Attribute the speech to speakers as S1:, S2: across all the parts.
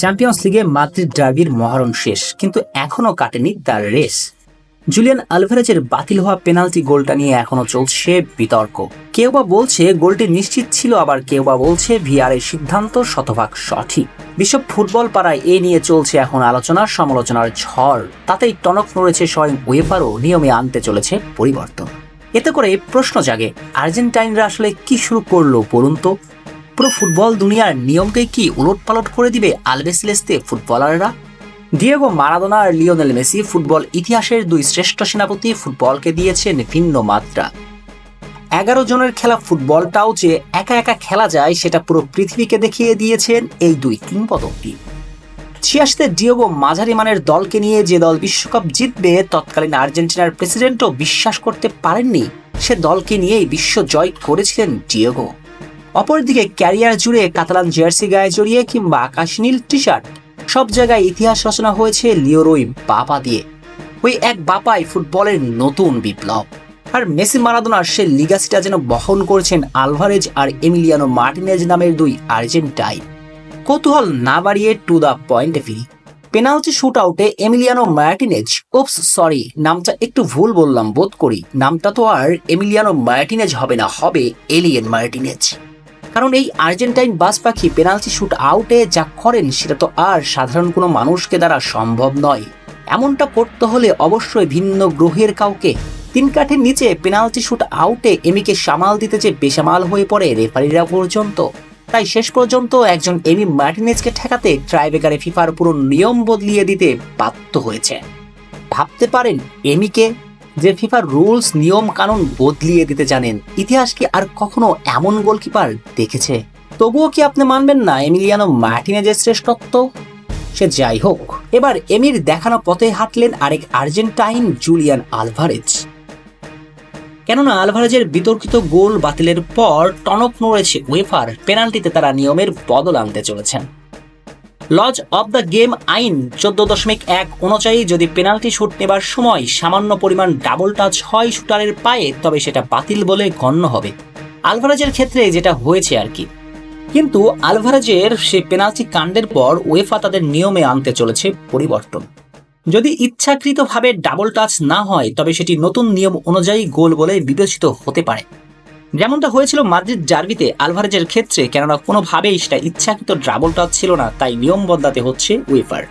S1: Champions লিগে Madrid ডার্বির মহারণ শেষ, কিন্তু এখনও কাটেনি তার রেস। জুলিয়ান আলভারেজের বাতিল হওয়া পেনাল্টি গোলটা নিয়ে এখনও চলছে বিতর্ক। কেউ বা বলছে গোলটি নিশ্চিত ছিল, আবার কেউ বা বলছে ভিআর এর সিদ্ধান্ত শতভাগ সঠিক। বিশ্ব ফুটবল পাড়ায় এ নিয়ে চলছে এখন আলোচনা, সমালোচনার ঝড়। তাতেই টনক নড়েছে স্বয়ং ওয়েফারও নিয়মে আনতে চলেছে পরিবর্তন। এতে করে প্রশ্ন জাগে, আর্জেন্টাইনরা আসলে কি শুরু করল বলুন তো? পুরো ফুটবল দুনিয়ার নিয়মকে কি উলটপালট করে দিবে আলবেসিলেস্তে ফুটবলাররা? ডিয়েগো মারাদোনা আর লিওনেল মেসি ফুটবল ইতিহাসের দুই শ্রেষ্ঠ সেনাপতি ফুটবলকে দিয়েছেন ভিন্ন মাত্রা। এগারো জনের খেলা ফুটবলটাও যে একা একা খেলা যায়, সেটা পুরো পৃথিবীকে দেখিয়ে দিয়েছেন এই দুই কিংবদন্তি। ছিয়াশিতে ডিয়েগো মাঝারি মানের দলকে নিয়ে যে দল বিশ্বকাপ জিতবে, তৎকালীন আর্জেন্টিনার প্রেসিডেন্টও বিশ্বাস করতে পারেননি। সে দলকে নিয়েই বিশ্ব জয় করেছিলেন ডিয়েগো অপরদিকে ক্যারিয়ার জুড়ে কাতালান জার্সি গায়ে জড়িয়ে কিংবা আকাশ নীল টি শার্ট সব জায়গায় ইতিহাস রচনা হয়েছে লিওরোই বাপা দিয়ে। ওই এক বাপাই ফুটবলের নতুন বিপ্লব। আর মেসি মারাদোনার সে লিগাসিটা যেন বহন করছেন আলভারেজ আর এমিলিয়ানো মার্টিনেজ নামের দুই আর্জেন্টাইন কৌতূহল না বাড়িয়ে টু দ্য পয়েন্টে ফিরি পেনাল্টি শুট আউটে এমিলিয়ানো মার্টিনেজ ওপস সরি নামটা একটু ভুল বললাম, বোধ করি। নামটা তো আর এমিলিয়ানো মার্টিনেজ হবে না, হবে এলিয়েন মার্টিনেজ কারণ এই আর্জেন্টাইন বাস পাখি পেনাল্টি শুট আউটে যা করেন, সেটা তো আর সাধারণ কোনো মানুষকে দ্বারা সম্ভব নয়। এমনটা করতে হলে অবশ্যই ভিন্ন গ্রহের কাউকে। তিন কাঠের নিচে পেনাল্টি শুট আউটে এমিকে সামাল দিতে যে বেসামাল হয়ে পড়ে রেফারিরা পর্যন্ত। তাই শেষ পর্যন্ত একজন এমি মার্টিনেজকে ঠেকাতে ট্রাইবেকারে ফিফার পুরো নিয়ম বদলিয়ে দিতে বাধ্য হয়েছে। ভাবতে পারেন এমিকে যে ফিফার রুলস, নিয়ম কানুন বদলিয়ে দিতে জানেন, ইতিহাস কি আর কখনো এমন গোলকিপার দেখেছে? তবুও কি আপনি মানবেন না এমিলিয়ানো মার্টিনেজের শ্রেষ্ঠত্ব? সে যাই হোক, এবার এমির দেখানো পথে হাঁটলেন আরেক আর্জেন্টাইন জুলিয়ান আলভারেজ। কেননা আলভারেজের বিতর্কিত গোল বাতিলের পর টনক নড়েছে ওয়েফার, পেনাল্টিতে তারা নিয়মের বদল আনতে চলেছেন। লজ অব দ্য গেম আইন চোদ্দ দশমিক এক অনুযায়ী যদি পেনাল্টি শুট নেবার সময় সামান্য পরিমাণ ডাবল টাচ হয় শুটারের পায়ে, তবে সেটা বাতিল বলে গণ্য হবে। আলভারেজের ক্ষেত্রে যেটা হয়েছে আর কি। কিন্তু আলভারেজের সে পেনাল্টি কাণ্ডের পর ওয়েফা তাদের নিয়মে আনতে চলেছে পরিবর্তন। যদি ইচ্ছাকৃতভাবে ডাবল টাচ না হয়, তবে সেটি নতুন নিয়ম অনুযায়ী গোল বলে বিবেচিত হতে পারে। যেমনটা হয়েছিল মাদ্রিদ জার্বিতে আলভারেজের ক্ষেত্রে, কেননা কোনোভাবেই সেটা ইচ্ছাকৃত ডাবল টাচ ছিল না, তাই নিয়ম বদলাতে হচ্ছে উইফার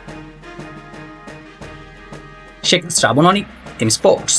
S1: শেখ শ্রাবণ অনিক স্পোর্টস